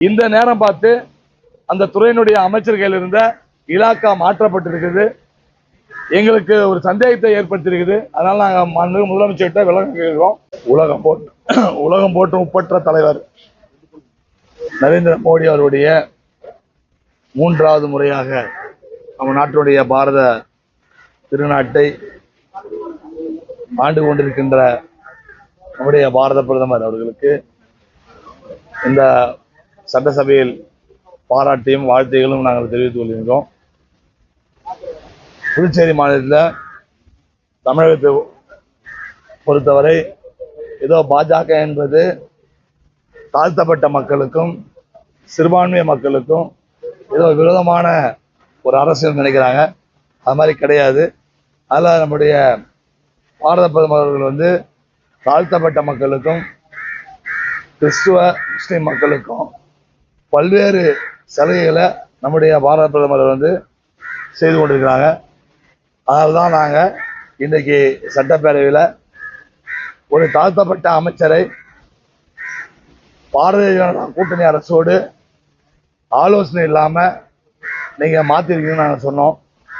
இந்த நேரம் பார்த்து அந்த துறையினுடைய அமைச்சர்கள் இருந்த இலாக்கா மாற்றப்பட்டிருக்குது. எங்களுக்கு ஒரு சந்தேகத்தை ஏற்படுத்தியிருக்குது. அதனால நாங்கள் மண்ணு முதலமைச்சர்கிட்ட விளக்கம் கேட்கிறோம். உலகம் போட்டு உலகம் போட்டு முப்பற்ற தலைவர் நரேந்திர மோடி அவருடைய மூன்றாவது முறையாக நம்ம நாட்டினுடைய பாரத திருநாட்டை ஆண்டு கொண்டிருக்கின்ற நம்முடைய பாரத பிரதமர் அவர்களுக்கு இந்த சட்டசபையில் பாராட்டியும் வாழ்த்துகளும் நாங்கள் தெரிவித்துக் கொள்கின்றோம். புதுச்சேரி மாநிலத்தில் தமிழகத்தை பொறுத்தவரை ஏதோ பாஜக என்பது தாழ்த்தப்பட்ட மக்களுக்கும் சிறுபான்மை மக்களுக்கும் ஏதோ விரோதமான ஒரு அரசியல் நினைக்கிறாங்க. அது மாதிரி கிடையாது. அதில் நம்முடைய பாரத பிரதமர் அவர்கள் வந்து தாழ்த்தப்பட்ட மக்களுக்கும் கிறிஸ்துவ முஸ்லீம் மக்களுக்கும் பல்வேறு சலுகைகளை நம்முடைய பாரத பிரதமர் வந்து செய்து கொண்டிருக்கிறாங்க. அதனால தான் நாங்கள் இன்றைக்கி சட்டப்பேரவையில் ஒரு தாழ்த்தப்பட்ட அமைச்சரை பாரதிய ஜனதா கூட்டணி அரசோடு ஆலோசனை இல்லாமல் நீங்கள் மாற்றிருக்கீங்கன்னு நாங்கள் சொன்னோம்.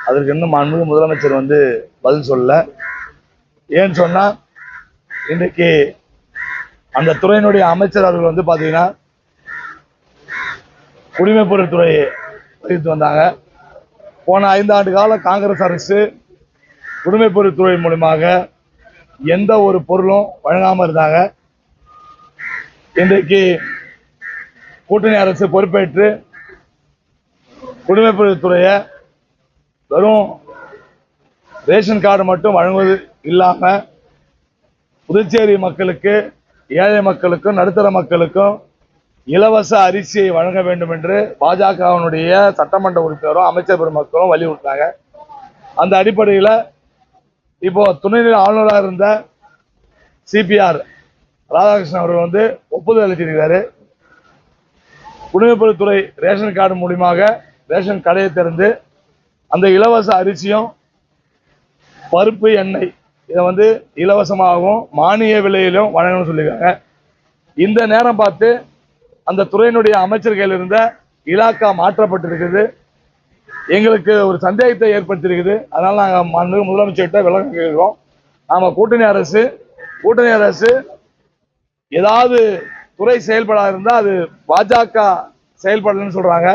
அதற்கு இன்னும் அன்பு முதலமைச்சர் வந்து பதில் சொல்லல. ஏன்னு சொன்னால் இன்றைக்கு அந்த துறையினுடைய அமைச்சர் அவர்கள் வந்து பார்த்தீங்கன்னா குடிமைப்பொருள் துறையை வகித்து வந்தாங்க. போன ஐந்தாண்டு கால காங்கிரஸ் அரசு குடிமைப்பொருள் துறை மூலமாக எந்த ஒரு பொருளும் வழங்காமல் இருந்தாங்க. இன்றைக்கு கூட்டணி அரசு பொறுப்பேற்று குடிமைப்பொருள் துறையை வெறும் ரேஷன் கார்டு மட்டும் வழங்குவது இல்லாமல் புதுச்சேரி மக்களுக்கு ஏழை மக்களுக்கும் நடுத்தர மக்களுக்கும் இலவச அரிசியை வழங்க வேண்டும் என்று பாஜகவினுடைய சட்டமன்ற உறுப்பினரும் அமைச்சர் பெருமக்களும் வலியுறுத்தாங்க அந்த அடிப்படையில் இப்போ துணைநிலை ஆளுநராக இருந்த சிபிஆர் ராதாகிருஷ்ணன் அவர்கள் வந்து ஒப்புதல் அளித்திருக்கிறாரு குடிமைப்பொருள் துறை ரேஷன் கார்டு மூலியமாக ரேஷன் கடையை திறந்து அந்த இலவச அரிசியும் பருப்பு எண்ணெய் இதை வந்து இலவசமாகவும் மானிய விலையிலும் வழங்கணும்னு சொல்லியிருக்காங்க. இந்த நேரம் பார்த்து அந்த துறையினுடைய அமைச்சர்கள் இருந்த இலாக்கா மாற்றப்பட்டிருக்குது. எங்களுக்கு ஒரு சந்தேகத்தை ஏற்படுத்தியிருக்குது. அதனால் நாங்கள் மாண்புமிகு முதலமைச்சர்கிட்ட விளக்கம் கேட்கிறோம். நாம் கூட்டணி அரசு கூட்டணி அரசு ஏதாவது துறை செயல்படாது இருந்தால் அது பாஜக செயல்படலன்னு சொல்கிறாங்க